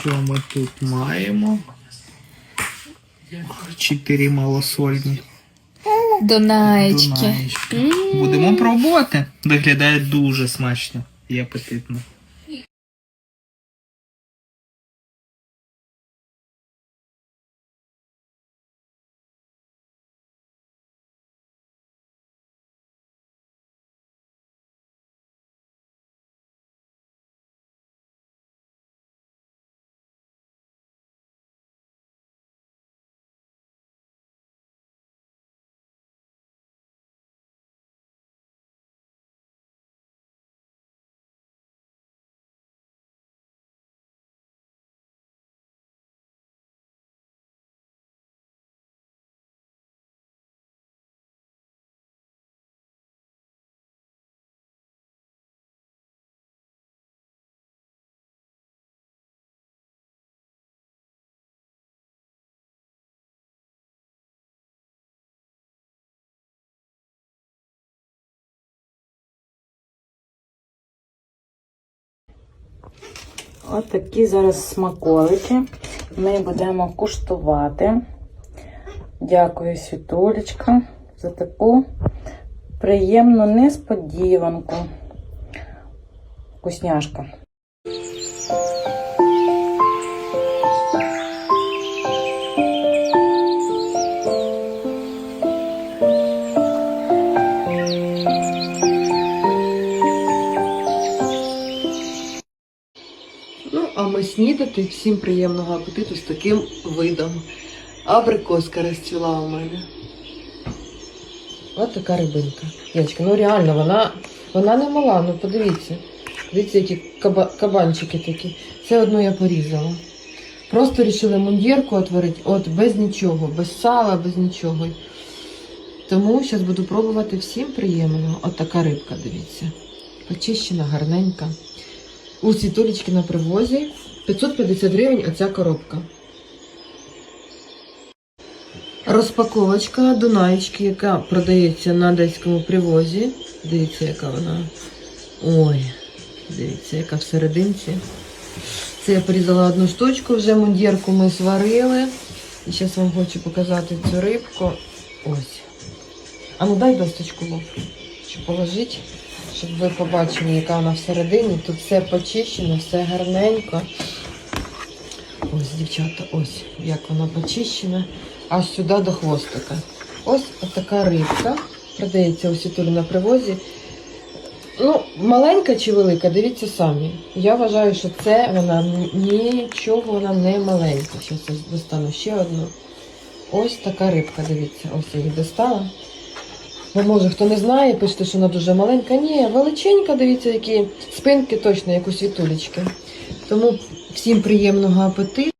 Що ми тут маємо? Чотири малосольні. Дунаєчки. Донаєчки. Будемо пробувати. Виглядає дуже смачно і апетитно. От зараз смаколики. Ми будемо куштувати. Дякую, Світулечка, за таку приємну несподіванку. Вкусняшка. А ми снідати всім приємного апетиту з таким видом. Абрикоска розцвіла у мене. Ось така рибинка. Дівчатка, ну реально, вона, вона не мала, ну подивіться. Дивіться, які каба, кабанчики такі. Це одну я порізала. Просто вирішили мундірку отворити, от без нічого, без сала, без нічого. Тому зараз буду пробувати всім приємного. От така рибка, дивіться. Почищена, гарненька. У світулечки на привозі 550 гривень оця коробка. Розпаковочка Дунаєчки, яка продається на одеському привозі. Дивіться, яка вона. Ой, дивіться, яка всерединці. Це я порізала одну штучку, вже мундірку ми сварили. І зараз вам хочу показати цю рибку. Ось. А ну дай досточку лов, щоб положити, щоб ви побачили, яка вона всередині. Тут все почищено, все гарненько. Ось, дівчата, ось як вона почищена. Аж сюди до хвостика. Ось така рибка. Продається у Сітулі на привозі. Ну, маленька чи велика, дивіться самі. Я вважаю, що це вона нічого вона не маленька. Зараз достану ще одну. Ось така рибка, дивіться, ось я її достала. Бо може хто не знає, пишете, що вона дуже маленька. Ні, величенька, дивіться, які спинки точно, як у світулечки. Тому всім приємного апетиту.